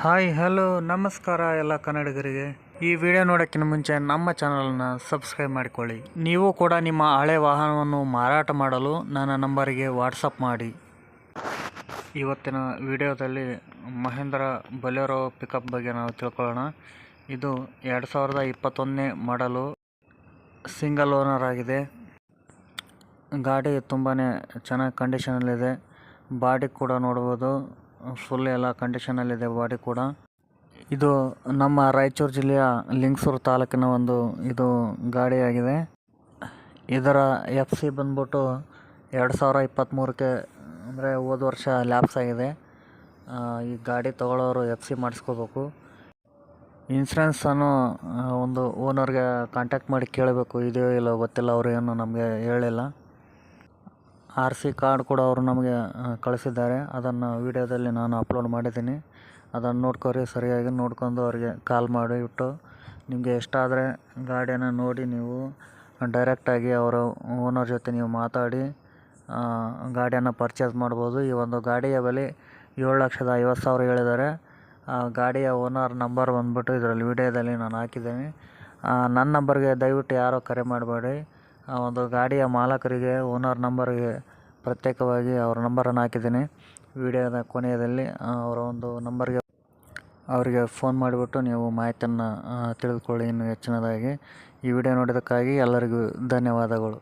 Hi, hello, ನಮಸ್ಕಾರ ಎಲ್ಲ ಕನ್ನಡಿಗರಿಗೆ. ಈ ವಿಡಿಯೋ ನೋಡೋಕ್ಕಿಂತ ಮುಂಚೆ ನಮ್ಮ ಚಾನಲನ್ನು ಸಬ್ಸ್ಕ್ರೈಬ್ ಮಾಡಿಕೊಳ್ಳಿ. ನೀವು ಕೂಡ ನಿಮ್ಮ ಹಳೆ ವಾಹನವನ್ನು ಮಾರಾಟ ಮಾಡಲು ನನ್ನ ನಂಬರಿಗೆ ವಾಟ್ಸಪ್ ಮಾಡಿ. ಇವತ್ತಿನ ವಿಡಿಯೋದಲ್ಲಿ ಮಹೇಂದ್ರ ಬೊಲೆರೋ ಪಿಕಪ್ ಬಗ್ಗೆ ನಾವು ತಿಳ್ಕೊಳ್ಳೋಣ. ಇದು ಎರಡು ಸಾವಿರದ ಇಪ್ಪತ್ತೊಂದನೇ ಮಾಡಲು ಸಿಂಗಲ್ ಓನರ್ ಆಗಿದೆ. ಗಾಡಿ ತುಂಬಾ ಚೆನ್ನಾಗಿ ಕಂಡೀಷನಲ್ಲಿದೆ ಬಾಡಿ ಕೂಡ ನೋಡ್ಬೋದು. ಫುಲ್ ಎಲ್ಲ ಕಂಡೀಷನಲ್ಲಿದೆ ಬಾಡಿ ಕೂಡ. ಇದು ನಮ್ಮ ರಾಯಚೂರು ಜಿಲ್ಲೆಯ ಲಿಂಗಸೂರು ತಾಲೂಕಿನ ಒಂದು ಇದು ಗಾಡಿಯಾಗಿದೆ. ಇದರ ಎಫ್ ಸಿ ಬಂದ್ಬಿಟ್ಟು ಎರಡು ಸಾವಿರ ಇಪ್ಪತ್ತ್ಮೂರಕ್ಕೆ ಅಂದರೆ ಹೋದ ವರ್ಷ ಲ್ಯಾಪ್ಸ್ ಆಗಿದೆ. ಈ ಗಾಡಿ ತೊಗೊಳ್ಳೋರು ಎಫ್ ಸಿ ಮಾಡಿಸ್ಕೋಬೇಕು. ಇನ್ಸೂರೆನ್ಸನ್ನು ಒಂದು ಓನರ್ಗೆ ಕಾಂಟ್ಯಾಕ್ಟ್ ಮಾಡಿ ಕೇಳಬೇಕು. ಇದೆಯೋ ಇಲ್ಲೋ ಗೊತ್ತಿಲ್ಲ, ಅವರು ಏನು ನಮಗೆ ಹೇಳಿಲ್ಲ. ಆರ್ ಸಿ ಕಾರ್ಡ್ ಕೂಡ ಅವರು ನಮಗೆ ಕಳಿಸಿದ್ದಾರೆ. ಅದನ್ನು ವಿಡಿಯೋದಲ್ಲಿ ನಾನು ಅಪ್ಲೋಡ್ ಮಾಡಿದ್ದೀನಿ. ಅದನ್ನು ನೋಡ್ಕೊರಿ, ಸರಿಯಾಗಿ ನೋಡ್ಕೊಂಡು ಅವರಿಗೆ ಕಾಲ್ ಮಾಡಿಬಿಟ್ಟು ನಿಮಗೆ ಎಷ್ಟಾದರೆ ಗಾಡಿಯನ್ನು ನೋಡಿ ನೀವು ಡೈರೆಕ್ಟಾಗಿ ಅವರ ಓನರ್ ಜೊತೆ ನೀವು ಮಾತಾಡಿ ಗಾಡಿಯನ್ನು ಪರ್ಚೇಸ್ ಮಾಡ್ಬೋದು. ಈ ಒಂದು ಗಾಡಿಯ ಬೆಲೆ ಏಳು ಲಕ್ಷದ ಐವತ್ತು ಸಾವಿರ ಹೇಳಿದ್ದಾರೆ. ಆ, ಗಾಡಿಯ ಓನರ್ ನಂಬರ್ ಬಂದ್ಬಿಟ್ಟು ಇದರಲ್ಲಿ ವಿಡಿಯೋದಲ್ಲಿ ನಾನು ಹಾಕಿದ್ದೀನಿ. ನನ್ನ ನಂಬರ್ಗೆ ದಯವಿಟ್ಟು ಯಾರೋ ಕರೆ ಮಾಡಬೇಡಿ. ಆ, ಒಂದು ಗಾಡಿಯ ಮಾಲಕರಿಗೆ, ಓನರ್ ನಂಬರ್ಗೆ ಪ್ರತ್ಯೇಕವಾಗಿ ಅವ್ರ ನಂಬರನ್ನು ಹಾಕಿದ್ದೀನಿ. ವಿಡಿಯೋದ ಕೊನೆಯಲ್ಲಿ ಅವರ ಒಂದು ನಂಬರ್ಗೆ ಅವರಿಗೆ ಫೋನ್ ಮಾಡಿಬಿಟ್ಟು ನೀವು ಮಾಹಿತಿಯನ್ನು ತಿಳಿದುಕೊಳ್ಳಿ ಇನ್ನೂ ಹೆಚ್ಚಿನದಾಗಿ. ಈ ವಿಡಿಯೋ ನೋಡಿದ್ದಕ್ಕಾಗಿ ಎಲ್ಲರಿಗೂ ಧನ್ಯವಾದಗಳು.